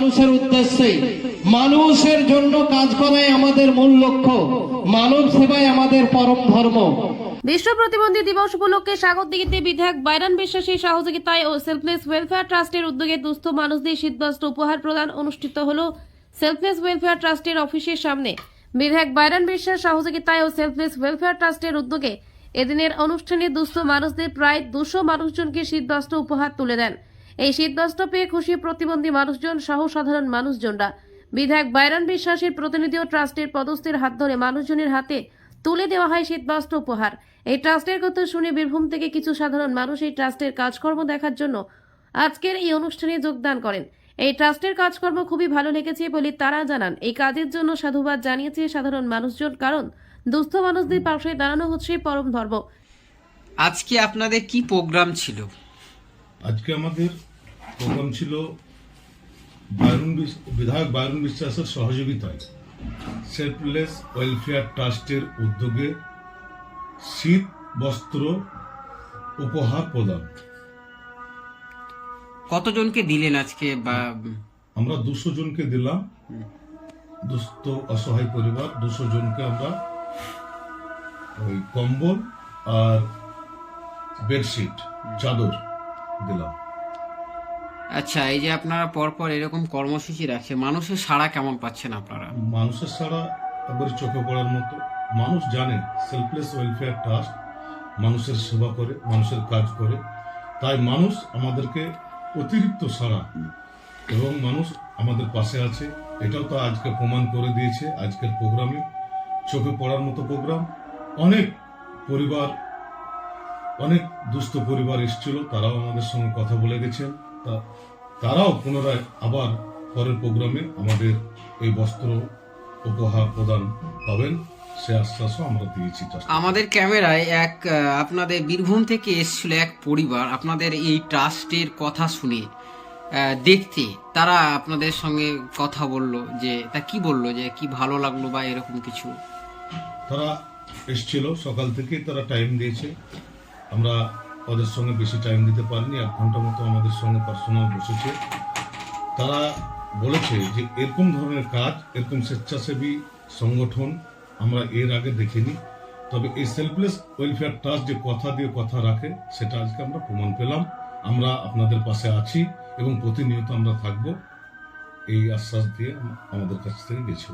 মানুষের উদ্দেশ্যে, মানুষের জন্য কাজ করাই আমাদের মূল লক্ষ্য, মানব সেবাই আমাদের পরম ধর্ম। বিশ্ব প্রতিবন্ধী দিবস উপলক্ষে স্বাগত দিতে বিধায়ক বাইরান বিশ্বাসের সহযোগিতায় ও সেলফলেস ওয়েলফেয়ার ট্রাস্টের উদ্যোগে দুস্থ মানুষদের শীতবস্ত্র উপহার প্রদান অনুষ্ঠিত হল সেলফলেস ওয়েলফেয়ার ট্রাস্টের অফিসের সামনে। বিধায়ক বাইরান বিশ্বাস সহযোগিতায় ও সেলফলেস ওয়েলফেয়ার ট্রাস্টের উদ্যোগে এদিনের অনুষ্ঠানে দুস্থ মানুষদের প্রায় দুশো মানুষজনকে শীতবস্ত্র উপহার তুলে দেন। এই শীতবস্ত্র পেয়ে খুশি প্রতিবন্ধী মানুষজন সহ সাধারণ মানুষজনরা। বিধায়ক বাইরান বিশ্বাসের প্রতিনিধি ও ট্রাস্টের পদস্থের হাত ধরে মানুষজনের হাতে তুলে দেওয়া হয় শীতবস্ত্র উপহার। এই ট্রাস্টের কথা শুনে বীরভূম থেকে কিছু সাধারণ মানুষ এই ট্রাস্টের কাজকর্ম দেখার জন্য আজকের এই অনুষ্ঠানে যোগদান করেন। এই ট্রাস্টের কাজকর্ম খুবই ভালো লেগেছে বলে তারা জানান। এই কাজের জন্য সাধুবাদ জানিয়েছে সাধারণ মানুষজন, কারণ দুস্থ মানুষদের পাশে দাঁড়ানো হচ্ছে পরম ধর্ম। আজকে আপনাদের কি প্রোগ্রাম ছিল? আজকে আমাদের প্রোগ্রাম ছিল বায়রন বিধায়ক বায়রন বিশ্বাসের সহযোগিতায় সেলফলেস ওয়েলফেয়ার ট্রাস্টের উদ্যোগে শীত বস্ত্র উপহার প্রদান। কতজনকে দিলেন আজকে বা আমরা দুশো জনকে দিলাম। দুস্থ অসহায় পরিবার দুশো জনকে আমরা ওই কম্বল আর বেডশিট চাদর। দিলাম। আচ্ছা এই যে আপনারা পরপর এরকম কর্মসূচি রাখছে মানুষের সাড়া কেমন পাচ্ছেন আপনারা? মানুষের ছাড়া একবার চোখে পড়ার মতো। মানুষ জানে সেলফলেস ওয়েলফেয়ার ট্রাস্ট মানুষের সেবা করে মানুষের কাজ করে। তাই মানুষ আমাদেরকে অতিরিক্ত সাড়া এবং মানুষ আমাদের পাশে আছে। এটাও তো আজকে প্রমাণ করে দিয়েছে আজকের প্রোগ্রামে। চোখে পড়ার মতো প্রোগ্রাম। অনেক পরিবার অনেক দুস্থ পরিবার এসেছিল তারাও আমাদের সঙ্গে কথা বলে গেছেন। তা তারাও পুনরায় আবার পরের প্রোগ্রামে আমাদের এই বস্ত্র উপহার প্রদান পাবেন। সে আশ্বাসও আমরা দিয়েছি। আমাদের ক্যামেরায় এক আপনাদের বীরভূম থেকে এসেছিল এক পরিবার। আপনাদের এই ট্রাস্টের কথা শুনে দেখতে তারা আপনাদের সঙ্গে কথা বলল যে তা কি বলল যে কি ভালো লাগল বা এরকম কিছু? তারা এসছিল সকাল থেকেই তারা টাইম দিয়েছে। আমরা ওদের সঙ্গে বেশি টাইম দিতে পারিনি, এক ঘণ্টা মতো আমাদের সঙ্গে পার্সোনাল বসেছে। তারা বলেছে যে, এরকম ধরনের কাজ, এরকম স্বেচ্ছাসেবী সংগঠন আমরা এর আগে দেখিনি। তবে এই সেলফলেস ওয়েলফেয়ার ট্রাস্ট যে কথা দিয়ে কথা রাখে, সেটা আজকে আমরা প্রমাণ পেলাম। আমরা আপনাদের পাশে আছি এবং প্রতিনিয়ত আমরা থাকব। এই আশ্বাস দিয়ে আমাদের কাছ থেকে গেছে।